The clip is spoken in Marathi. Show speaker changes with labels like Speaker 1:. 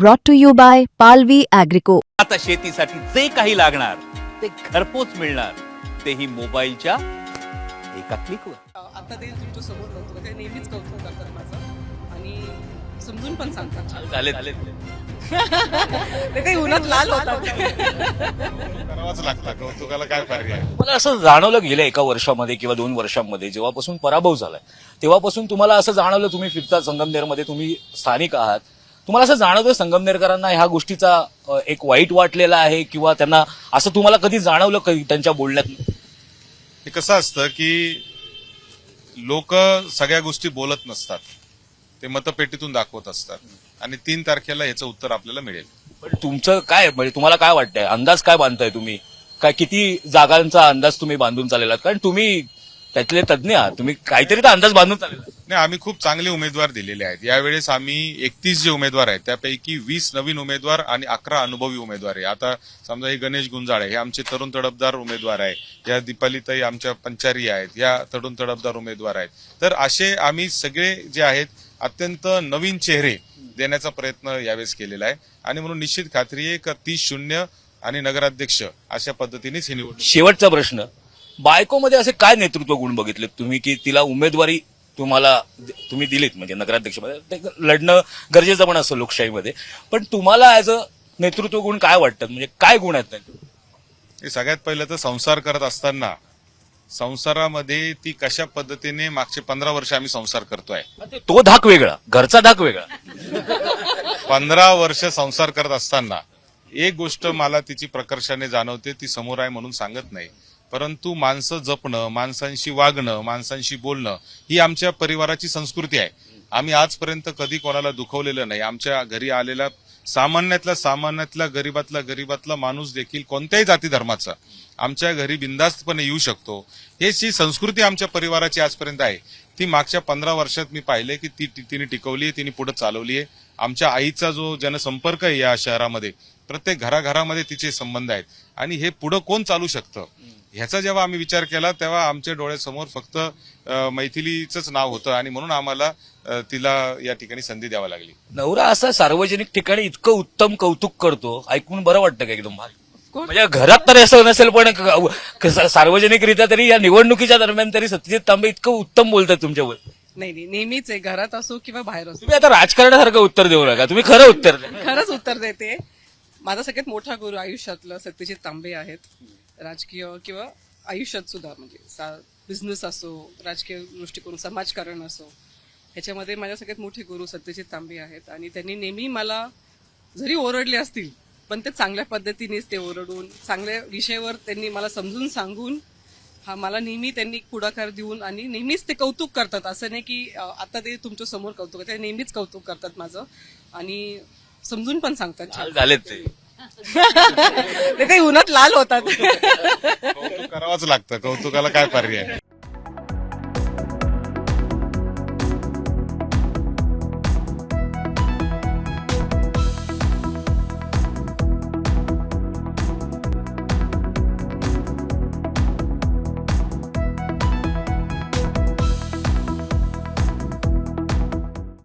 Speaker 1: brought to you by Palvi Agrico.
Speaker 2: आता शेतीसाठी जे काही लागणार ते घरपोच मिळणार. तेही मोबाईलच्या एका क्लिकवर
Speaker 3: आता ते तुमच्यासमोर नव्हतं ते नेहमीच कौतुक करतात माझं. आणि समजून पण सांगतात.
Speaker 2: झाले
Speaker 3: ते काही उन्हात लाल होतात.
Speaker 4: करावाच लागतं कौतुकाला काय पर्याय
Speaker 5: मला असं जाणवलं गेल्या एका वर्षामध्ये किंवा दोन वर्षांमध्ये जेव्हापासून पराभव झालाय तेव्हापासून तुम्हाला असं जाणवलं तुम्ही फिरता संगमनेरमध्ये तुम्ही स्थानिक आहात. तुम्हाला असं जाणवतं संगमनेरकरांना ह्या गोष्टीचा एक वाईट वाटलेला आहे किंवा त्यांना असं तुम्हाला कधी जाणवलं कधी त्यांच्या बोलण्यात?
Speaker 4: हे कसं असतं की लोक सगळ्या गोष्टी बोलत नसतात. ते मतपेटीतून दाखवत असतात. आणि तीन तारखेला याचं उत्तर आपल्याला मिळेल.
Speaker 5: पण तुमचं काय म्हणजे तुम्हाला काय वाटतंय? अंदाज काय बांधताय तुम्ही? काय किती जागांचा अंदाज तुम्ही बांधून चाललेला? कारण तुम्ही त्यातले तज्ज्ञ आहात तुम्ही काहीतरी तर अंदाज बांधून.
Speaker 4: नाही आम्ही खूप चांगले उमेदवार दिलेले आहेत. यावेळेस आम्ही एकतीस जे उमेदवार आहेत त्यापैकी वीस नवीन उमेदवार आणि अकरा अनुभवी उमेदवार आहे आता समजा हे गणेश गुंजाळे हे आमचे तरुण तडफदार उमेदवार आहे या दीपालीताई आमच्या पंचारी आहेत. या तरुण तडफदार उमेदवार आहेत. तर असे आम्ही सगळे जे आहेत अत्यंत नवीन चेहरे देण्याचा प्रयत्न यावेळेस केलेला आहे. आणि म्हणून निश्चित खात्री आहे का तीस शून्य आणि नगराध्यक्ष अशा पद्धतीनेच ही निवडणूक
Speaker 5: शेवटचा प्रश्न बायकोमध्ये असे काय नेतृत्व गुण बघितले तुम्ही की तिला उमेदवारी तुम्हाला तुम्ही दिलीत म्हणजे नगराध्यक्षमध्ये ते लढणं गरजेचं पण असतं लोकशाहीमध्ये. पण तुम्हाला ऍज अ नेतृत्व गुण काय वाटतात? म्हणजे काय गुण आहेत त्यांचे?
Speaker 4: हे सगळ्यात पहिलं तर संसार करत असताना संसारामध्ये ती कशा पद्धतीने मागचे पंधरा वर्ष आम्ही संसार करतोय?
Speaker 5: तो धाक वेगळा घरचा धाक वेगळा.
Speaker 4: पंधरा वर्ष संसार करत असताना एक गोष्ट मला तिची प्रकर्षाने जाणवते ती समोर आहे म्हणून सांगत नाही. परंतु माणसं जपणं माणसांशी वागणं माणसांशी बोलणं ही आमच्या परिवाराची संस्कृती आहे. आम्ही आजपर्यंत कधी कोणाला दुखवलेलं नाही. आमच्या घरी आलेला सामान्यातल्या सामान्यातल्या गरीबातला गरीबातला माणूस देखील कोणत्याही जाती धर्माचा आमच्या घरी बिंदास्तपणे येऊ शकतो. हे जी संस्कृती आमच्या परिवाराची आजपर्यंत आहे. ती मागच्या पंधरा वर्षात मी पाहिले की ती ती- तिने टिकवली आहे तिने पुढे चालवली आहे आमच्या आईचा जो जनसंपर्क आहे या शहरामध्ये प्रत्येक घराघरामध्ये तिचे संबंध आहेत. आणि हे पुढं कोण चालू शकतं? ह्याचा जेव्हा आम्ही विचार केला तेव्हा आमच्या डोळ्यासमोर फक्त मैथिलीचंच नाव होतं आणि म्हणून आम्हाला तिला या ठिकाणी संधी द्यावी लागली.
Speaker 5: नवरा असा सार्वजनिक ठिकाणी इतकं उत्तम कौतुक करतो ऐकून बरं वाटतं का एकदम म्हणजे घरात तरी असं नसेल पण सार्वजनिकरित्या तरी या निवडणुकीच्या दरम्यान तरी सत्यजित तांबे इतकं उत्तम बोलतात तुमच्यावर.
Speaker 3: नाही नाही नेहमीच आहे. घरात असो किंवा बाहेर असो.
Speaker 5: तुम्ही आता राजकारणासारखं उत्तर देऊ नका. तुम्ही खरं उत्तर
Speaker 3: खरंच उत्तर देते. माझा सगळ्यात मोठा गुरु आयुष्यातलं सत्यजित तांबे आहेत. राजकीय किंवा आयुष्यात सुद्धा म्हणजे बिझनेस असो राजकीय दृष्टिकोन समाजकारण असो ह्याच्यामध्ये माझ्या सगळ्यात मोठे गुरु सत्यजित तांबे आहेत. आणि त्यांनी नेहमी मला जरी ओरडले असतील पण ते चांगल्या पद्धतीनेच ते ओरडून चांगल्या विषयावर त्यांनी मला समजून सांगून हा मला नेहमी त्यांनी पुढाकार देऊन आणि नेहमीच ते कौतुक करतात. असं नाही की आता ते तुमच्यासमोर कौतुक ते नेहमीच कौतुक करतात माझं. आणि समजून पण सांगतात छान.
Speaker 5: झालेत ते.
Speaker 3: ते काही उन्हात लाल होतात.
Speaker 4: कौतुक करावंच लागतं. कौतुकाला काय पर्याय?